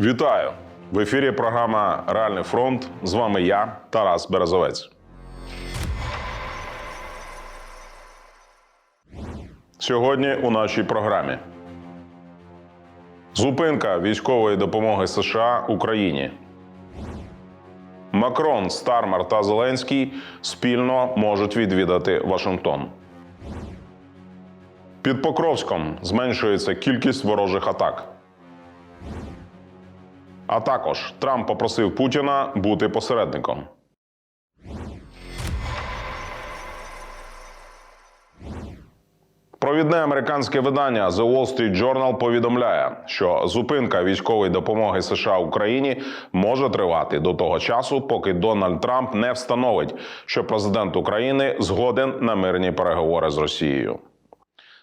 Вітаю! В ефірі програма Реальний фронт. З вами я, Тарас Березовець. Сьогодні у нашій програмі зупинка військової допомоги США Україні. Макрон, Стармер та Зеленський спільно можуть відвідати Вашингтон. Під Покровськом зменшується кількість ворожих атак. А також Трамп попросив Путіна бути посередником. Провідне американське видання The Wall Street Journal повідомляє, що зупинка військової допомоги США Україні може тривати до того часу, поки Дональд Трамп не встановить, що президент України згоден на мирні переговори з Росією.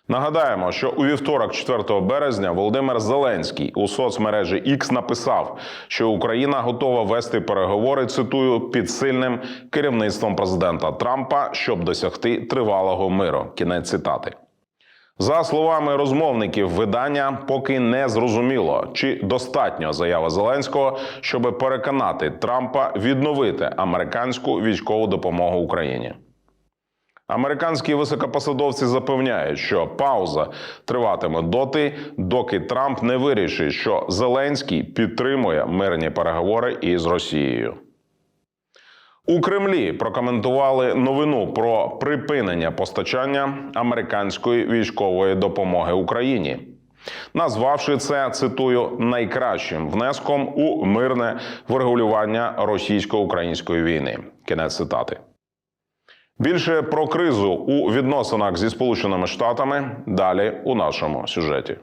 Нагадаємо, що у вівторок, 4 березня, Володимир Зеленський у соцмережі X написав, що Україна готова вести переговори. Цитую під сильним керівництвом президента Трампа, щоб досягти тривалого миру. Кінець цитати. За словами розмовників видання, поки не зрозуміло, чи достатньо заяви Зеленського, щоб переконати Трампа відновити американську військову допомогу Україні. Американські високопосадовці запевняють, що пауза триватиме доти, доки Трамп не вирішить, що Зеленський підтримує мирні переговори із Росією. У Кремлі прокоментували новину про припинення постачання американської військової допомоги Україні, назвавши це цитую найкращим внеском у мирне врегулювання російсько-української війни. Кінець цитати. Більше про кризу у відносинах зі Сполученими Штатами далі у нашому сюжеті.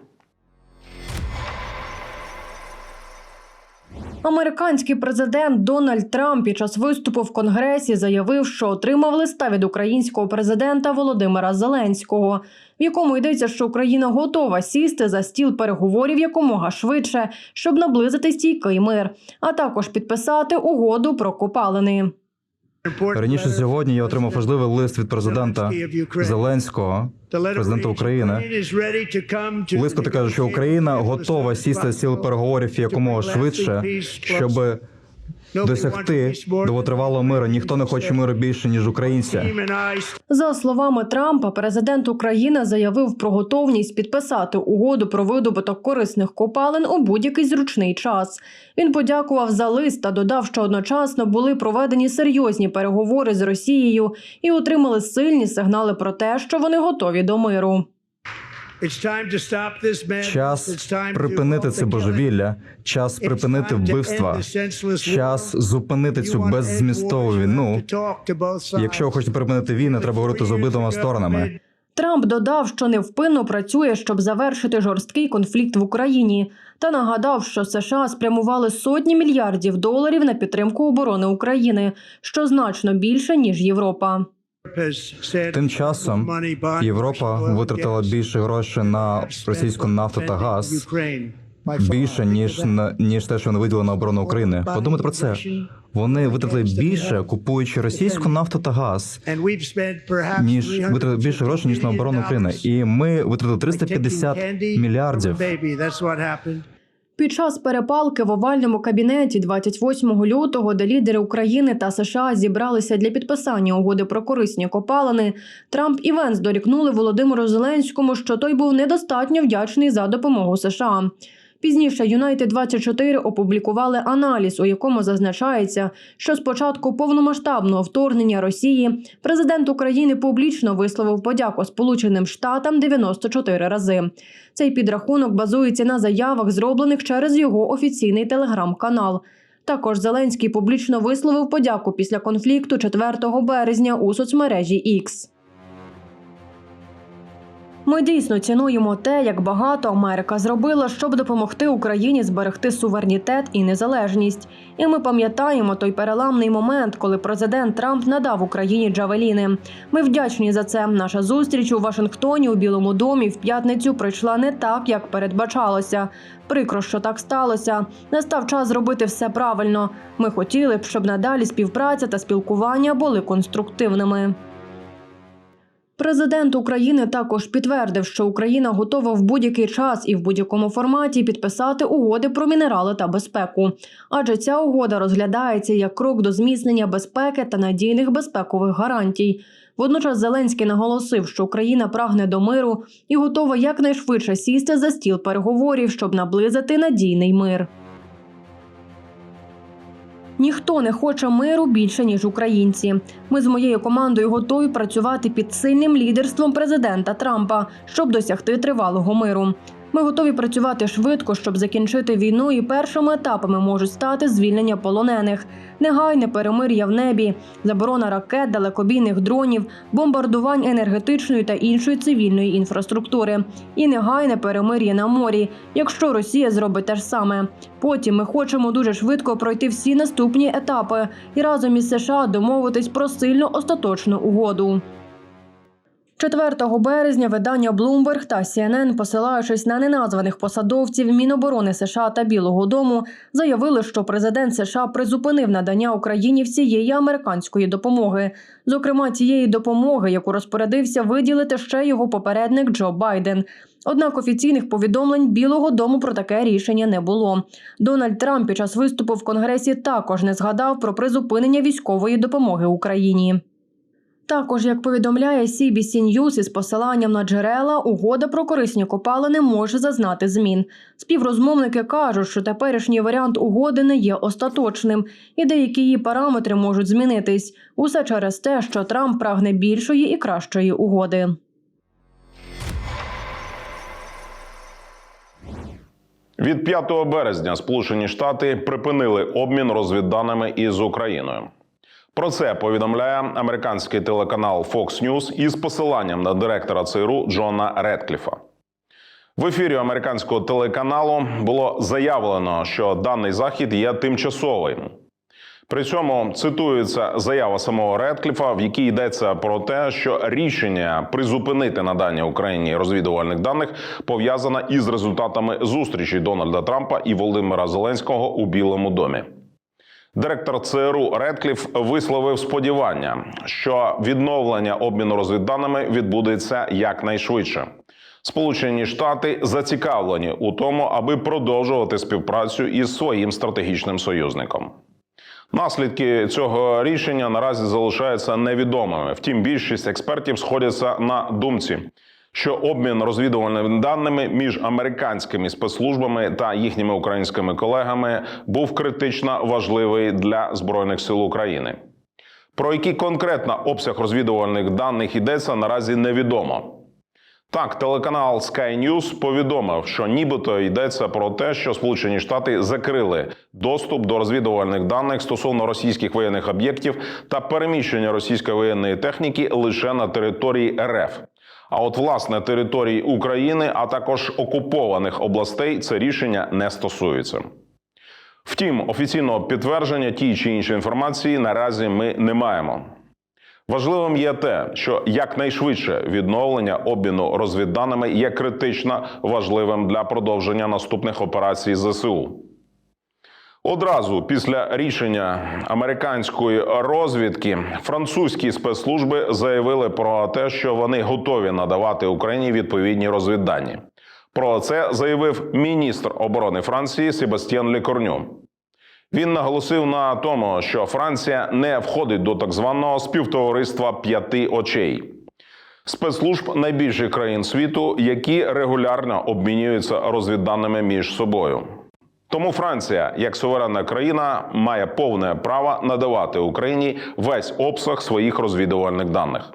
Американський президент Дональд Трамп під час виступу в Конгресі заявив, що отримав листа від українського президента Володимира Зеленського, в якому йдеться, що Україна готова сісти за стіл переговорів якомога швидше, щоб наблизити стійкий мир, а також підписати угоду про копалини. Раніше сьогодні я отримав важливий лист від президента Зеленського, президента України. Лист, який каже, що Україна готова сісти з сіл переговорів якомога швидше, щоб досягти довготривалого миру. Ніхто не хоче миру більше ніж українці. За словами Трампа, президент України заявив про готовність підписати угоду про видобуток корисних копалин у будь-який зручний час. Він подякував за лист та додав, що одночасно були проведені серйозні переговори з Росією і отримали сильні сигнали про те, що вони готові до миру. Час припинити це божевілля, час припинити вбивства, час зупинити цю беззмістову війну. Якщо ви хочете припинити війну, треба говорити з обидвома сторонами. Трамп додав, що невпинно працює, щоб завершити жорсткий конфлікт в Україні, та нагадав, що США спрямували сотні мільярдів доларів на підтримку оборони України, що значно більше ніж Європа. Тим часом Європа витратила більше грошей на російську нафту та газ більше ніж ніж те, що вони виділили на оборону України. Подумайте про це. Вони витратили більше, купуючи російську нафту та газ, ніж витратили більше грошей ніж на оборону України. І ми витратили 350 мільярдів. Під час перепалки в овальному кабінеті 28 лютого, де лідери України та США зібралися для підписання угоди про корисні копалини, Трамп і Венс дорікнули Володимиру Зеленському, що той був недостатньо вдячний за допомогу США. Пізніше Юнайтед 24 опублікували аналіз, у якому зазначається, що з початку повномасштабного вторгнення Росії президент України публічно висловив подяку Сполученим Штатам 94 рази. Цей підрахунок базується на заявах, зроблених через його офіційний телеграм-канал. Також Зеленський публічно висловив подяку після конфлікту 4 березня у соцмережі X. Ми дійсно цінуємо те, як багато Америка зробила, щоб допомогти Україні зберегти суверенітет і незалежність. І ми пам'ятаємо той переламний момент, коли президент Трамп надав Україні Джавеліни. Ми вдячні за це. Наша зустріч у Вашингтоні у Білому домі в п'ятницю пройшла не так, як передбачалося. Прикро, що так сталося. Настав час зробити все правильно. Ми хотіли б, щоб надалі співпраця та спілкування були конструктивними. Президент України також підтвердив, що Україна готова в будь-який час і в будь-якому форматі підписати угоди про мінерали та безпеку, адже ця угода розглядається як крок до зміцнення безпеки та надійних безпекових гарантій. Водночас Зеленський наголосив, що Україна прагне до миру і готова якнайшвидше сісти за стіл переговорів, щоб наблизити надійний мир. Ніхто не хоче миру більше ніж українці. Ми з моєю командою готові працювати під сильним лідерством президента Трампа, щоб досягти тривалого миру. Ми готові працювати швидко, щоб закінчити війну, і першими етапами можуть стати звільнення полонених, негайне перемир'я в небі, заборона ракет, далекобійних дронів, бомбардувань енергетичної та іншої цивільної інфраструктури, і негайне перемир'я на морі, якщо Росія зробить те ж саме. Потім ми хочемо дуже швидко пройти всі наступні етапи і разом із США домовитись про сильну остаточну угоду. 4 березня видання Bloomberg та CNN, посилаючись на неназваних посадовців Міноборони США та Білого Дому, заявили, що президент США призупинив надання Україні всієї американської допомоги, зокрема тієї допомоги, яку розпорядився виділити ще його попередник Джо Байден. Однак офіційних повідомлень Білого Дому про таке рішення не було. Дональд Трамп під час виступу в Конгресі також не згадав про призупинення військової допомоги Україні. Також, як повідомляє CBC News із посиланням на джерела, угода про корисні копалини може зазнати змін. Співрозмовники кажуть, що теперішній варіант угоди не є остаточним, і деякі її параметри можуть змінитись. Усе через те, що Трамп прагне більшої і кращої угоди. Від 5 березня Сполучені Штати припинили обмін розвідданими із Україною. Про це повідомляє американський телеканал Fox News із посиланням на директора ЦРУ Джона Редкліфа. В ефірі американського телеканалу було заявлено, що даний захід є тимчасовим. При цьому цитується заява самого Редкліфа, в якій йдеться про те, що рішення призупинити надання Україні розвідувальних даних пов'язане із результатами зустрічі Дональда Трампа і Володимира Зеленського у Білому домі. Директор ЦРУ Редкліф висловив сподівання, що відновлення обміну розвідданими відбудеться якнайшвидше. Сполучені Штати зацікавлені у тому, аби продовжувати співпрацю із своїм стратегічним союзником. Наслідки цього рішення наразі залишаються невідомими. Втім, більшість експертів сходяться на думці, що обмін розвідувальними даними між американськими спецслужбами та їхніми українськими колегами був критично важливий для збройних сил України. Про який конкретно обсяг розвідувальних даних йдеться наразі невідомо. Так, телеканал Sky News повідомив, що нібито йдеться про те, що Сполучені Штати закрили доступ до розвідувальних даних стосовно російських воєнних об'єктів та переміщення російської воєнної техніки лише на території РФ. А от власне території України, а також окупованих областей, це рішення не стосується. Втім, офіційного підтвердження тій чи іншої інформації наразі ми не маємо. Важливим є те, що якнайшвидше відновлення обміну розвідданими є критично важливим для продовження наступних операцій ЗСУ. Одразу після рішення американської розвідки французькі спецслужби заявили про те, що вони готові надавати Україні відповідні розвіддані. Про це заявив міністр оборони Франції Себастьян Лікорню. Він наголосив на тому, що Франція не входить до так званого співтовариства п'яти очей. Спецслужб найбільших країн світу, які регулярно обмінюються розвідданими між собою. Тому Франція, як суверенна країна, має повне право надавати Україні весь обсяг своїх розвідувальних даних.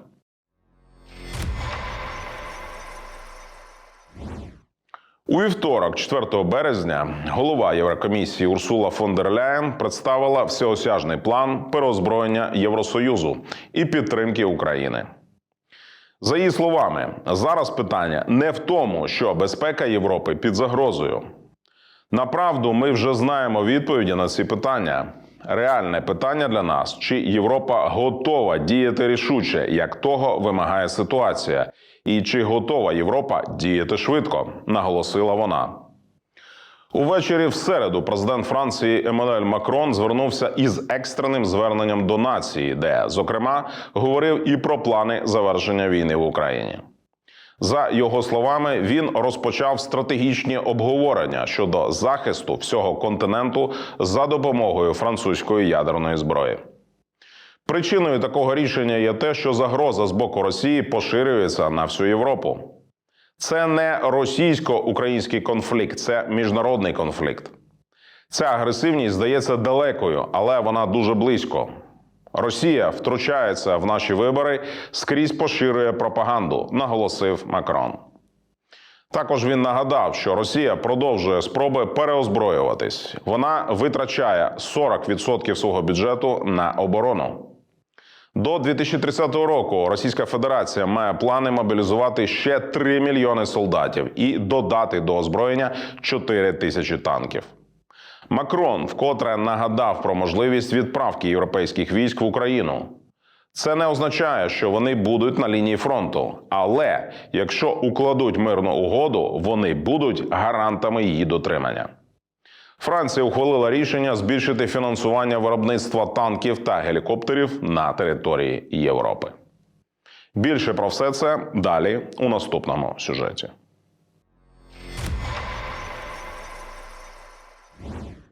У вівторок, 4 березня, голова Єврокомісії Урсула фон дер Ляєн представила всеосяжний план переозброєння Євросоюзу і підтримки України. За її словами, зараз питання не в тому, що безпека Європи під загрозою. Направду, ми вже знаємо відповіді на ці питання. Реальне питання для нас: чи Європа готова діяти рішуче, як того вимагає ситуація, і чи готова Європа діяти швидко, наголосила вона. Увечері в середу президент Франції Еммануель Макрон звернувся із екстреним зверненням до нації, де, зокрема, говорив і про плани завершення війни в Україні. За його словами, він розпочав стратегічні обговорення щодо захисту всього континенту за допомогою французької ядерної зброї. Причиною такого рішення є те, що загроза з боку Росії поширюється на всю Європу. Це не російсько-український конфлікт, це міжнародний конфлікт. Ця агресивність здається далекою, але вона дуже близько. Росія втручається в наші вибори, скрізь поширює пропаганду, наголосив Макрон. Також він нагадав, що Росія продовжує спроби переозброюватись. Вона витрачає 40% свого бюджету на оборону. До 2030 року Російська Федерація має плани мобілізувати ще 3 мільйони солдатів і додати до озброєння 4 тисячі танків. Макрон вкотре нагадав про можливість відправки європейських військ в Україну. Це не означає, що вони будуть на лінії фронту, але якщо укладуть мирну угоду, вони будуть гарантами її дотримання. Франція ухвалила рішення збільшити фінансування виробництва танків та гелікоптерів на території Європи. Більше про все це далі у наступному сюжеті.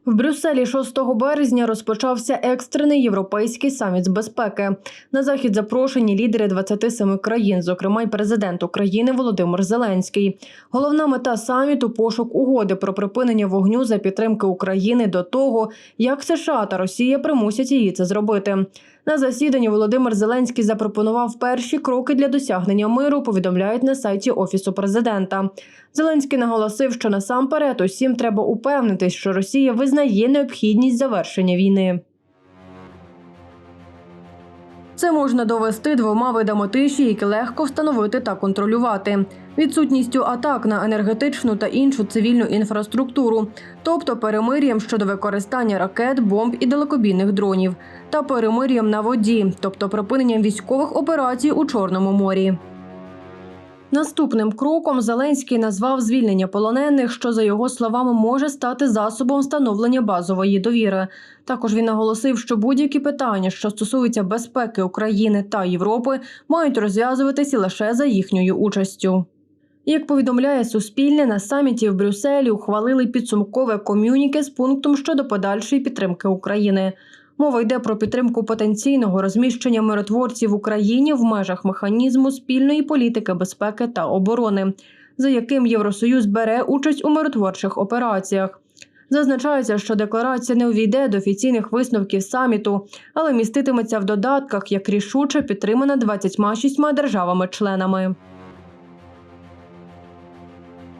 В Брюсселі 6 березня розпочався екстрений європейський саміт з безпеки. На захід запрошені лідери 27 країн, зокрема й президент України Володимир Зеленський. Головна мета саміту пошук угоди про припинення вогню за підтримки України до того, як США та Росія примусять її це зробити. На засіданні Володимир Зеленський запропонував перші кроки для досягнення миру. Повідомляють на сайті офісу президента. Зеленський наголосив, що насамперед усім треба упевнитись, що Росія визнає необхідність завершення війни. Це можна довести двома видами тиші, які легко встановити та контролювати: відсутністю атак на енергетичну та іншу цивільну інфраструктуру, тобто перемир'ям щодо використання ракет, бомб і далекобійних дронів, та перемир'ям на воді, тобто припиненням військових операцій у Чорному морі. Наступним кроком Зеленський назвав звільнення полонених, що за його словами може стати засобом встановлення базової довіри. Також він наголосив, що будь-які питання, що стосуються безпеки України та Європи, мають розв'язуватися лише за їхньою участю. Як повідомляє Суспільне, на саміті в Брюсселі ухвалили підсумкове ком'юніке з пунктом щодо подальшої підтримки України. Мова йде про підтримку потенційного розміщення миротворців в Україні в межах механізму спільної політики безпеки та оборони, за яким Євросоюз бере участь у миротворчих операціях. Зазначається, що декларація не увійде до офіційних висновків саміту, але міститиметься в додатках як рішуче підтримана 26 державами-членами.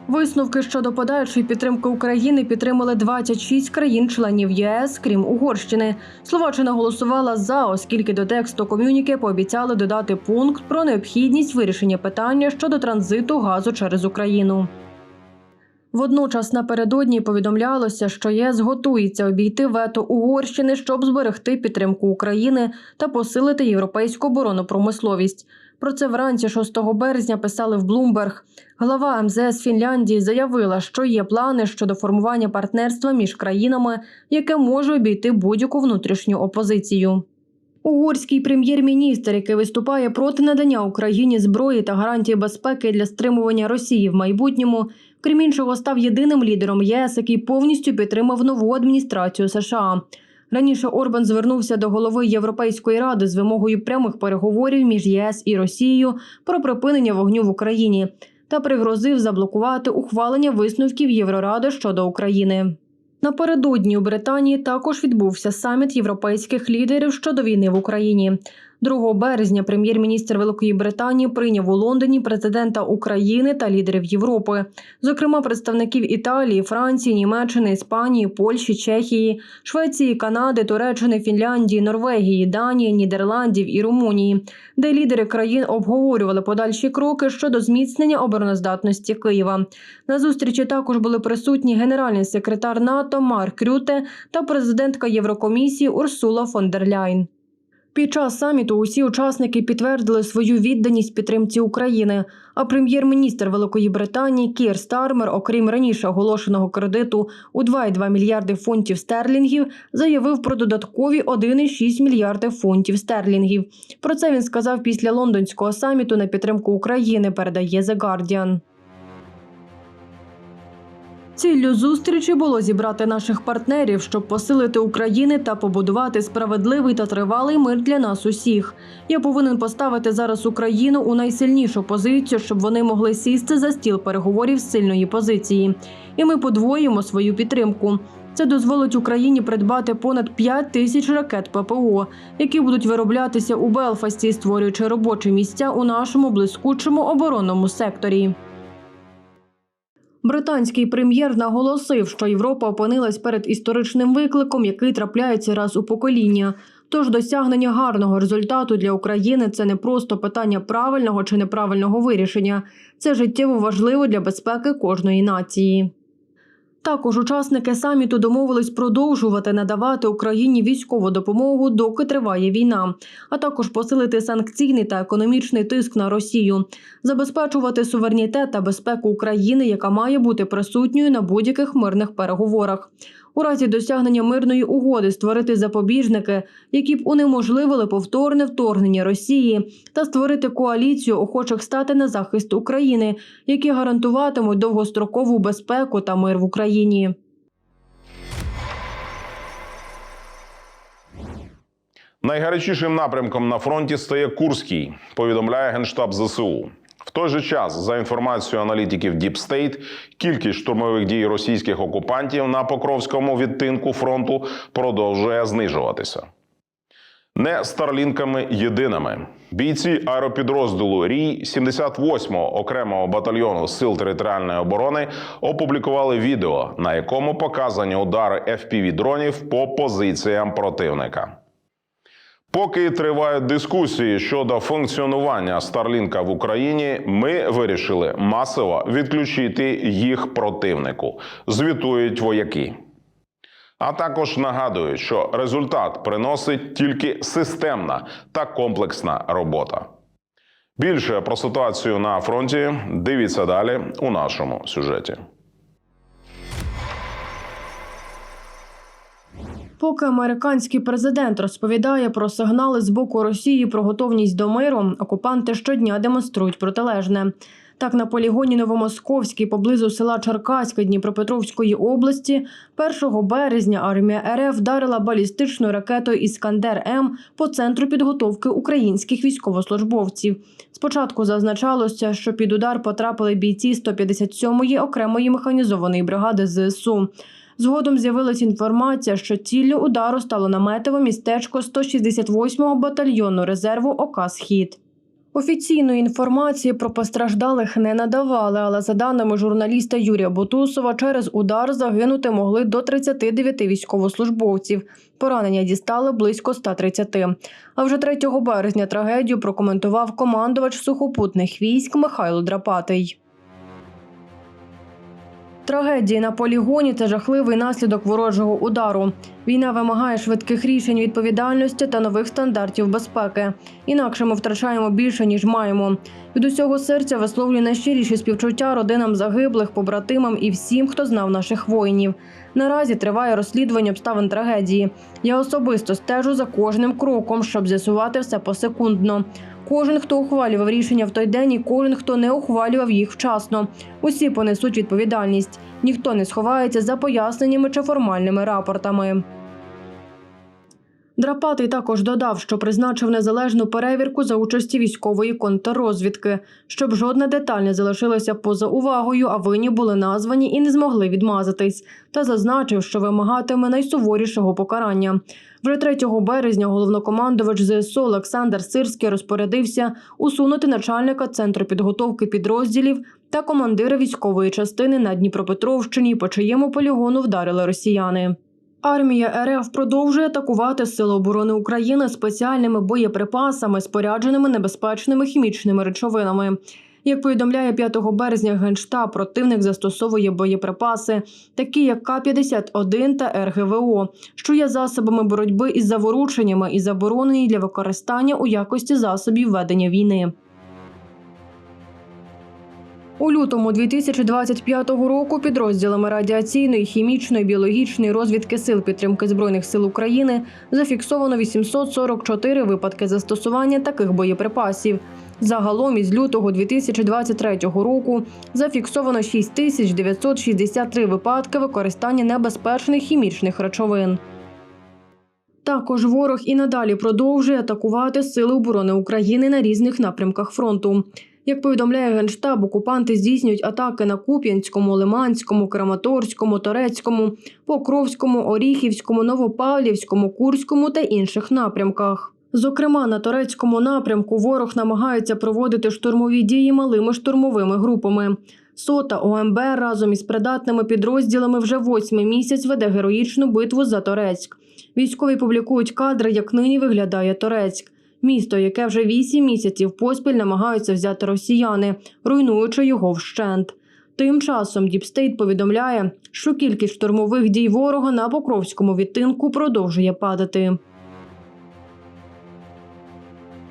Висновки щодо подальшої підтримки України підтримали 26 країн-членів ЄС, крім Угорщини. Словаччина голосувала за, оскільки до тексту ком'юніке пообіцяли додати пункт про необхідність вирішення питання щодо транзиту газу через Україну. Водночас напередодні повідомлялося, що ЄС готується обійти вето Угорщини, щоб зберегти підтримку України та посилити європейську оборонну промисловість. Про це вранці 6 березня писали в Блумберг. Глава МЗС Фінляндії заявила, що є плани щодо формування партнерства між країнами, яке може обійти будь-яку внутрішню опозицію. Угорський прем'єр-міністр, який виступає проти надання Україні зброї та гарантії безпеки для стримування Росії в майбутньому, крім іншого, став єдиним лідером ЄС, який повністю підтримав нову адміністрацію США. Раніше Орбан звернувся до голови Європейської ради з вимогою прямих переговорів між ЄС і Росією про припинення вогню в Україні та пригрозив заблокувати ухвалення висновків Євроради щодо України. Напередодні у Британії також відбувся саміт європейських лідерів щодо війни в Україні. 2 березня прем'єр-міністр Великої Британії прийняв у Лондоні президента України та лідерів Європи, зокрема представників Італії, Франції, Німеччини, Іспанії, Польщі, Чехії, Швеції, Канади, Туреччини, Фінляндії, Норвегії, Данії, Нідерландів і Румунії, де лідери країн обговорювали подальші кроки щодо зміцнення обороноздатності Києва. На зустрічі також були присутні генеральний секретар НАТО Марк Рюте та президентка Єврокомісії Урсула фон дер Ляйн. Під час саміту усі учасники підтвердили свою відданість підтримці України. А прем'єр-міністр Великої Британії Кір Стармер, окрім раніше оголошеного кредиту у 2,2 мільярди фунтів стерлінгів, заявив про додаткові 1,6 мільярди фунтів стерлінгів. Про це він сказав після лондонського саміту на підтримку України. Передає The Guardian. Ціллю зустрічі було зібрати наших партнерів, щоб посилити України та побудувати справедливий та тривалий мир для нас усіх. Я повинен поставити зараз Україну у найсильнішу позицію, щоб вони могли сісти за стіл переговорів з сильної позиції. І ми подвоїмо свою підтримку. Це дозволить Україні придбати понад 5 тисяч ракет ППО, які будуть вироблятися у Белфасті, створюючи робочі місця у нашому блискучому оборонному секторі. Британський прем'єр наголосив, що Європа опинилась перед історичним викликом, який трапляється раз у покоління. Тож досягнення гарного результату для України це не просто питання правильного чи неправильного вирішення, це життєво важливо для безпеки кожної нації. Також учасники саміту домовились продовжувати надавати Україні військову допомогу, доки триває війна, а також посилити санкційний та економічний тиск на Росію, забезпечувати суверенітет та безпеку України, яка має бути присутньою на будь-яких мирних переговорах. У разі досягнення мирної угоди створити запобіжники, які б унеможливили повторне вторгнення Росії, та створити коаліцію охочих стати на захист України, які гарантуватимуть довгострокову безпеку та мир в Україні. Найгарячішим напрямком на фронті стає Курський, повідомляє генштаб ЗСУ. В той же час, за інформацією аналітиків Deep State, кількість штурмових дій російських окупантів на Покровському відтинку фронту продовжує знижуватися. Не старлінками єдиними. Бійці аеропідрозділу Рій 78-го окремого батальйону сил територіальної оборони опублікували відео, на якому показані удари fpv дронів по позиціям противника. Поки тривають дискусії щодо функціонування Старлінка в Україні, ми вирішили масово відключити їх противнику. Звітують вояки. А також нагадують, що результат приносить тільки системна та комплексна робота. Більше про ситуацію на фронті дивіться далі у нашому сюжеті. Поки американський президент розповідає про сигнали з боку Росії про готовність до миру, окупанти щодня демонструють протилежне. Так, на полігоні Новомосковський поблизу села Черкаське Дніпропетровської області 1 березня армія РФ вдарила балістичною ракетою Іскандер М по центру підготовки українських військовослужбовців. Спочатку зазначалося, що під удар потрапили бійці 157-ї окремої механізованої бригади ЗСУ. Згодом з'явилася інформація, що ціллю удару стало наметове містечко 168-го батальйону резерву ОК «Схід». Офіційної інформації про постраждалих не надавали, але за даними журналіста Юрія Бутусова, через удар загинути могли до 39 військовослужбовців. Поранення дістали близько 130. А вже 3 березня трагедію прокоментував командувач сухопутних військ Михайло Драпатий. Трагедії на полігоні це жахливий наслідок ворожого удару. Війна вимагає швидких рішень відповідальності та нових стандартів безпеки. Інакше ми втрачаємо більше ніж маємо. Від усього серця висловлюю найщиріші співчуття родинам загиблих, побратимам і всім, хто знав наших воїнів. Наразі триває розслідування обставин трагедії. Я особисто стежу за кожним кроком, щоб з'ясувати все посекундно. Кожен, хто ухвалював рішення в той день, і кожен, хто не ухвалював їх вчасно. Усі понесуть відповідальність. Ніхто не сховається за поясненнями чи формальними рапортами. Драпатий також додав, що призначив незалежну перевірку за участі військової контррозвідки, щоб жодна деталь не залишилася поза увагою, а винні були названі і не змогли відмазатись. Та зазначив, що вимагатиме найсуворішого покарання. Вже 3 березня головнокомандувач ЗСУ Олександр Сирський розпорядився усунути начальника центру підготовки підрозділів та командира військової частини на Дніпропетровщині, по чиєму полігону вдарили росіяни. Армія РФ продовжує атакувати Сили оборони України спеціальними боєприпасами, спорядженими небезпечними хімічними речовинами. Як повідомляє 5 березня Генштаб, противник застосовує боєприпаси, такі як К-51 та РГВО, що є засобами боротьби із заворушеннями і заборонені для використання у якості засобів ведення війни. У лютому 2025 року підрозділами радіаційної, хімічної, біологічної розвідки сил підтримки збройних сил України зафіксовано 844 випадки застосування таких боєприпасів. Загалом із лютого 2023 року зафіксовано 6963 випадки використання небезпечних хімічних речовин. Також ворог і надалі продовжує атакувати Сили оборони України на різних напрямках фронту. Як повідомляє Генштаб, окупанти здійснюють атаки на Куп'янському, Лиманському, Краматорському, Торецькому, Покровському, Оріхівському, Новопавлівському, Курському та інших напрямках. Зокрема, на турецькому напрямку ворог намагається проводити штурмові дії малими штурмовими групами. Сота ОМБ разом із придатними підрозділами вже восьмий місяць веде героїчну битву за Торецьк. Військові публікують кадри, як нині виглядає Торецьк. Місто, яке вже вісім місяців поспіль намагаються взяти росіяни, руйнуючи його вщент. Тим часом Діпстейт повідомляє, що кількість штурмових дій ворога на Покровському відтинку продовжує падати.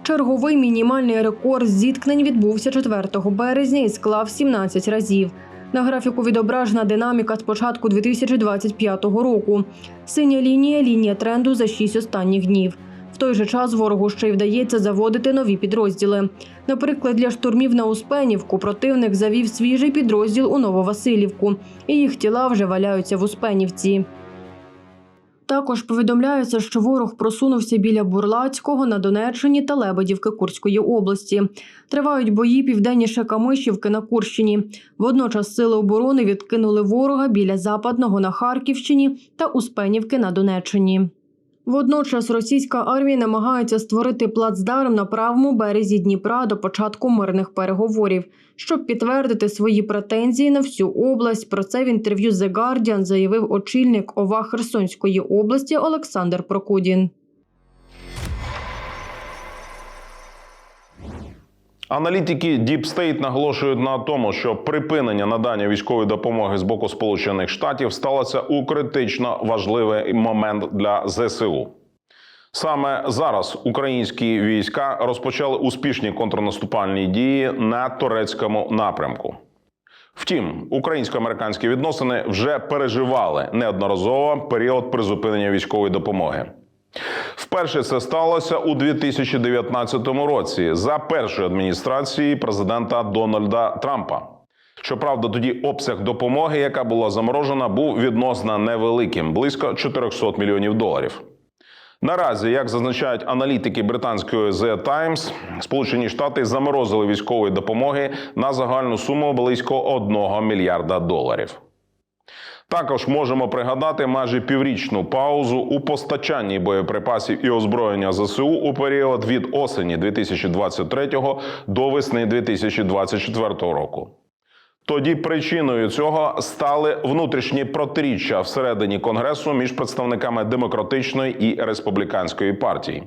Черговий мінімальний рекорд зіткнень відбувся 4 березня і склав 17 разів. На графіку відображена динаміка з початку 2025 року. Синя лінія лінія тренду за 6 останніх днів. Той же час ворогу ще й вдається заводити нові підрозділи. Наприклад, для штурмів на Успенівку противник завів свіжий підрозділ у Нововасилівку, і їх тіла вже валяються в Успенівці. Також повідомляється, що ворог просунувся біля Бурлацького на Донеччині та Лебедівки Курської області. Тривають бої південніше Камишівки на Курщині. Водночас сили оборони відкинули ворога біля Западного на Харківщині та Успенівки на Донеччині. Водночас російська армія намагається створити плацдарм на правому березі Дніпра до початку мирних переговорів, щоб підтвердити свої претензії на всю область. Про це в інтерв'ю The Guardian заявив очільник ОВА Херсонської області Олександр Прокудін. Аналітики Deep State наголошують на тому, що припинення надання військової допомоги з боку Сполучених Штатів сталося у критично важливий момент для ЗСУ. Саме зараз українські війська розпочали успішні контрнаступальні дії на турецькому напрямку. Втім, українсько-американські відносини вже переживали неодноразово період призупинення військової допомоги. Вперше це сталося у 2019 році за першої адміністрації президента Дональда Трампа. Щоправда, тоді обсяг допомоги, яка була заморожена, був відносно невеликим близько 400 мільйонів доларів. Наразі, як зазначають аналітики британської The Times, Сполучені Штати заморозили військової допомоги на загальну суму близько 1 мільярда доларів. Також можемо пригадати майже піврічну паузу у постачанні боєприпасів і озброєння ЗСУ у період від осені 2023 до весни 2024 року. Тоді причиною цього стали внутрішні протиріччя всередині конгресу між представниками демократичної і республіканської партії.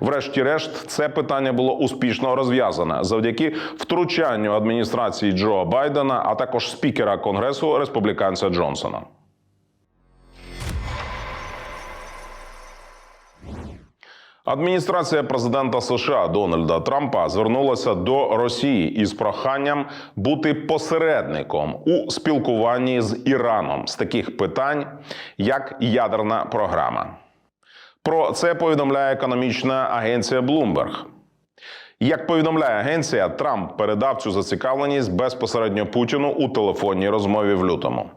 Врешті-решт, це питання було успішно розв'язане завдяки втручанню адміністрації Джо Байдена, а також спікера конгресу республіканця Джонсона. Адміністрація президента США Дональда Трампа звернулася до Росії із проханням бути посередником у спілкуванні з Іраном з таких питань, як ядерна програма. Про це повідомляє економічна агенція Bloomberg. Як повідомляє агенція, Трамп передав цю зацікавленість безпосередньо Путіну у телефонній розмові в лютому.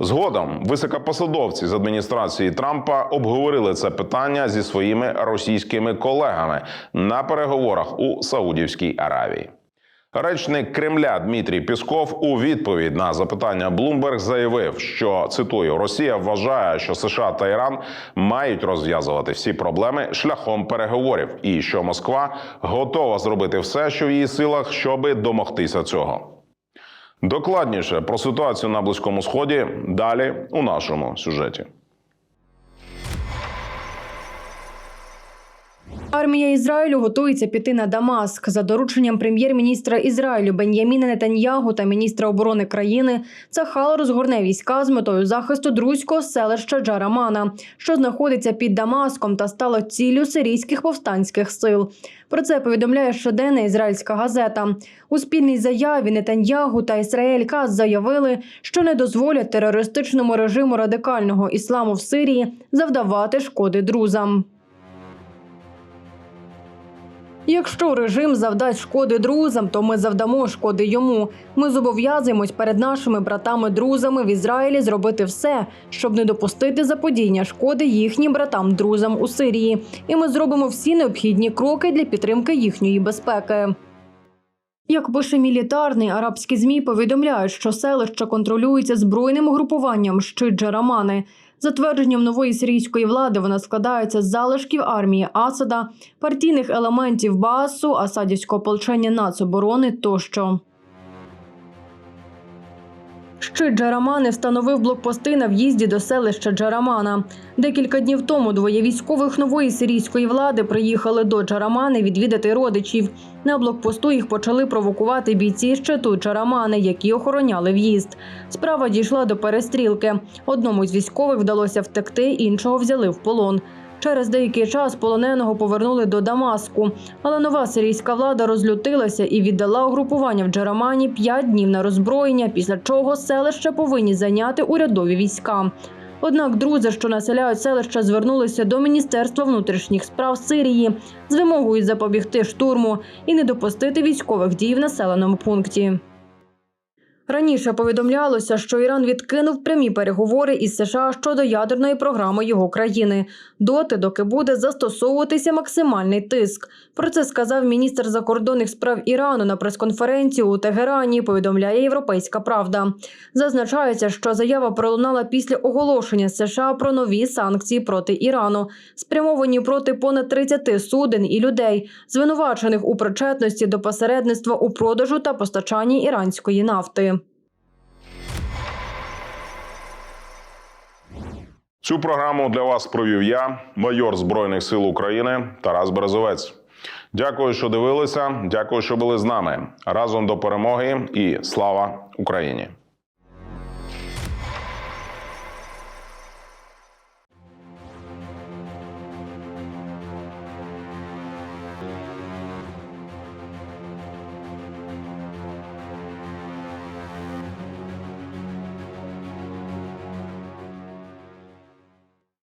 Згодом високопосадовці з адміністрації Трампа обговорили це питання зі своїми російськими колегами на переговорах у Саудівській Аравії. Речник Кремля Дмитрій Пісков у відповідь на запитання Bloomberg заявив, що цитую: Росія вважає, що США та Іран мають розв'язувати всі проблеми шляхом переговорів, і що Москва готова зробити все, що в її силах, щоби домогтися цього. Докладніше про ситуацію на Близькому Сході далі у нашому сюжеті. Армія Ізраїлю готується піти на Дамаск за дорученням прем'єр-міністра Ізраїлю Бен'яміна Нетаньягу та міністра оборони країни. Цахал розгорне війська з метою захисту друзького селища Джарамана, що знаходиться під Дамаском та стало ціллю сирійських повстанських сил. Про це повідомляє щоденна ізраїльська газета. У спільній заяві Нетаньягу та Ісраїль Каз заявили, що не дозволять терористичному режиму радикального ісламу в Сирії завдавати шкоди друзам. Якщо режим завдасть шкоди друзам, то ми завдамо шкоди йому. Ми зобов'язуємось перед нашими братами-друзами в Ізраїлі зробити все, щоб не допустити заподіння шкоди їхнім братам-друзам у Сирії. І ми зробимо всі необхідні кроки для підтримки їхньої безпеки. Як пише мілітарний, арабські змі повідомляють, що селище контролюється збройним угрупуванням щит Джарамани. За твердженням нової сирійської влади, вона складається з залишків армії Асада, партійних елементів Баасу, Асадівського ополчення Нацоборони тощо. Щит Джарамани встановив блокпости на в'їзді до селища Джарамана. Декілька днів тому двоє військових нової сирійської влади приїхали до Джарамани відвідати родичів. На блокпосту їх почали провокувати бійці щиту Джарамани, які охороняли в'їзд. Справа дійшла до перестрілки. Одному з військових вдалося втекти, іншого взяли в полон. Через деякий час полоненого повернули до Дамаску, але нова сирійська влада розлютилася і віддала угрупування в Джарамані п'ять днів на роззброєння, після чого селище повинні зайняти урядові війська. Однак друзі, що населяють селище, звернулися до Міністерства внутрішніх справ Сирії з вимогою запобігти штурму і не допустити військових дій в населеному пункті. Раніше повідомлялося, що Іран відкинув прямі переговори із США щодо ядерної програми його країни доти, доки буде застосовуватися максимальний тиск. Про це сказав міністр закордонних справ Ірану на прес-конференції у Тегерані. Повідомляє Європейська Правда. Зазначається, що заява пролунала після оголошення США про нові санкції проти Ірану, спрямовані проти понад 30 суден і людей, звинувачених у причетності до посередництва у продажу та постачанні іранської нафти. Цю програму для вас провів я, майор Збройних сил України Тарас Березовець. Дякую, що дивилися. Дякую, що були з нами. Разом до перемоги і слава Україні!